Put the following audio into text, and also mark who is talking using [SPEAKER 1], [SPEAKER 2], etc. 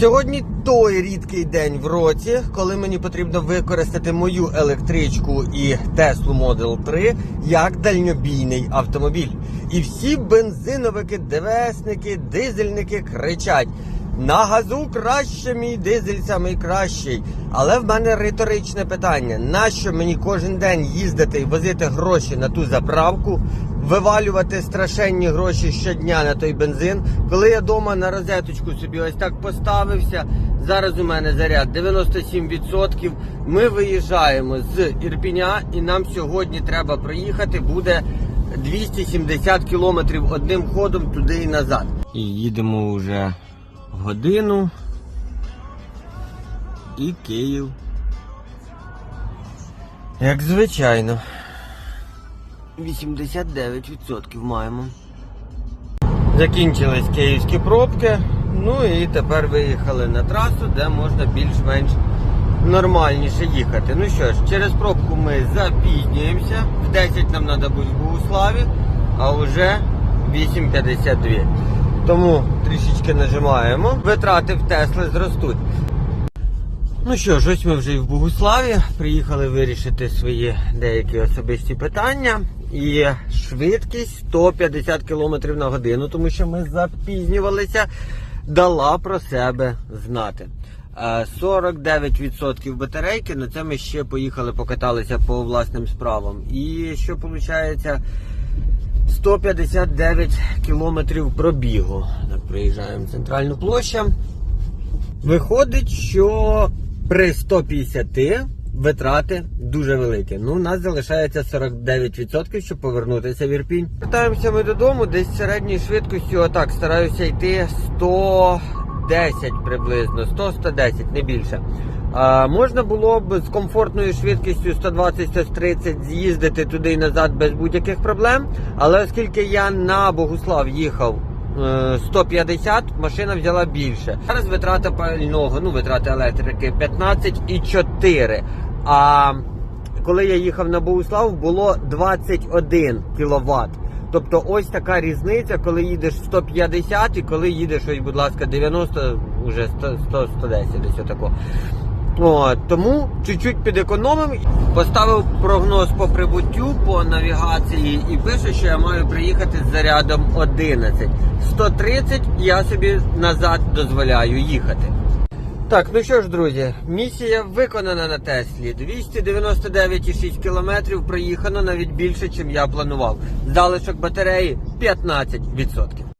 [SPEAKER 1] Сьогодні той рідкий день в році, коли мені потрібно використати мою електричку і Tesla Model 3 як дальньобійний автомобіль. І всі бензиновики, ДВСники, дизельники кричать: на газу краще мій дизель самий кращий. Але в мене риторичне питання: нащо мені кожен день їздити і возити гроші на ту заправку? вивалювати страшенні гроші щодня на той бензин. Коли я вдома на розеточку собі ось так поставився, зараз у мене заряд 97%. Ми виїжджаємо з Ірпіня і нам сьогодні треба проїхати буде 270 кілометрів одним ходом туди і назад. І їдемо вже годину. І Київ. Як звичайно. 89% маємо. Закінчились київські пробки. Ну і тепер виїхали на трасу, де можна більш-менш нормальніше їхати. Ну що ж, через пробку ми запізнюємося. В 10 нам треба бути в Богуславі, а вже 8.52. Тому трішечки нажимаємо. Витрати в Тесли зростуть. Ну що ж, ось ми вже і в Богуславі. Приїхали вирішити свої деякі особисті питання. І швидкість 150 км на годину, тому що ми запізнювалися, дала про себе знати. Е, 49% батарейки, на це ми ще поїхали, покаталися по власним справам. І що виходить? 159 кілометрів пробігу. Так, в центральну площу. Виходить, що при 150 витрати дуже великі. Ну, у нас залишається 49%, щоб повернутися в Ірпінь. Вертаємося ми додому, десь середньою швидкістю, отак, стараюся йти 110 приблизно, 100-110, не більше. А, можна було б з комфортною швидкістю 120-130 з'їздити туди і назад без будь-яких проблем. Але оскільки я на Богуслав їхав е, 150, машина взяла більше. Зараз витрата пального, ну витрата електрики 15,4. А коли я їхав на Богуслав, було 21 кВт. Тобто ось така різниця, коли їдеш 150 і коли їдеш, ось, будь ласка, 90, уже 100, 100 110 десь отако. От, тому чуть-чуть підекономив. Поставив прогноз по прибуттю по навігації і пише, що я маю приїхати з зарядом 11. 130 я собі назад дозволяю їхати. Так, ну що ж, друзі, місія виконана на Теслі. 299,6 кілометрів проїхано навіть більше, ніж я планував. Залишок батареї 15%.